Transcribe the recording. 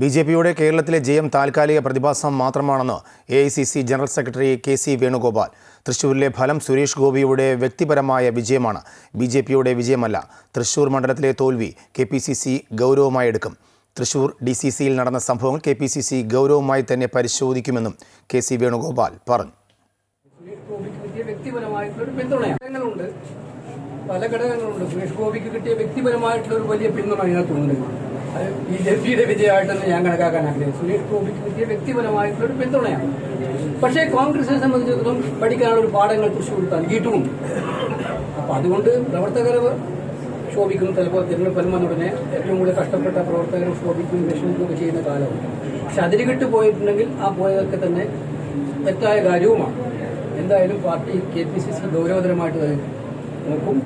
B J പിയുടെ കേരളത്തിലെ ജയം താൽക്കാലിക പ്രതിഭാസം മാത്രമാണെന്ന് A I C C general secretary K C Venugopal. തൃശൂരിലെ ഫലം സുരേഷ് ഗോപിയുടെ വ്യക്തിപരമായ വിജയമാണ്. ബി ജെ പിയുടെ വിജയമല്ല തൃശൂർ മണ്ഡലത്തിലെ തോൽവി കെ പി സി സി ഗൗരവമായി എടുക്കും. തൃശൂർ ഡി സി സിയിൽ നടന്ന സംഭവങ്ങൾ കെ പി സി സി ഗൗരവമായി തന്നെ പരിശോധിക്കുമെന്നും കെ സി വേണുഗോപാൽ പറഞ്ഞു. പല ഘടകങ്ങളുണ്ട്. സുരേഷ് ഗോപിക്ക് കിട്ടിയ വ്യക്തിപരമായിട്ടുള്ള ഒരു വലിയ പിന്തുണ അതിനകത്തുണ്ട്. അത് ബി ജെ പിയുടെ വിജയമായിട്ടൊന്നും ഞാൻ കണക്കാക്കാൻ ആഗ്രഹിച്ചു. സുരേഷ് ഗോപിക്ക് കിട്ടിയ വ്യക്തിപരമായിട്ടുള്ള ഒരു പിന്തുണയാണ്. പക്ഷേ കോൺഗ്രസിനെ സംബന്ധിച്ചിടത്തോളം പഠിക്കാനുള്ള പാഠങ്ങൾ തൃശ്ശൂർ നൽകിയിട്ടുമുണ്ട്. അപ്പൊ അതുകൊണ്ട് പ്രവർത്തകർ ശോഭിക്കും ചിലപ്പോൾ തിരഞ്ഞെടുപ്പ് വന്ന ഉടനെ ഏറ്റവും കൂടുതൽ കഷ്ടപ്പെട്ട പ്രവർത്തകർ ശോഭിക്കും വിഷമിക്കുകയൊക്കെ ചെയ്യുന്ന കാലമാണ്. പക്ഷെ അതിരുകിട്ട് പോയിട്ടുണ്ടെങ്കിൽ ആ പോയതൊക്കെ തന്നെ തെറ്റായ കാര്യവുമാണ്. എന്തായാലും party K P C C ഗൗരവതരമായിട്ട് നോക്കും.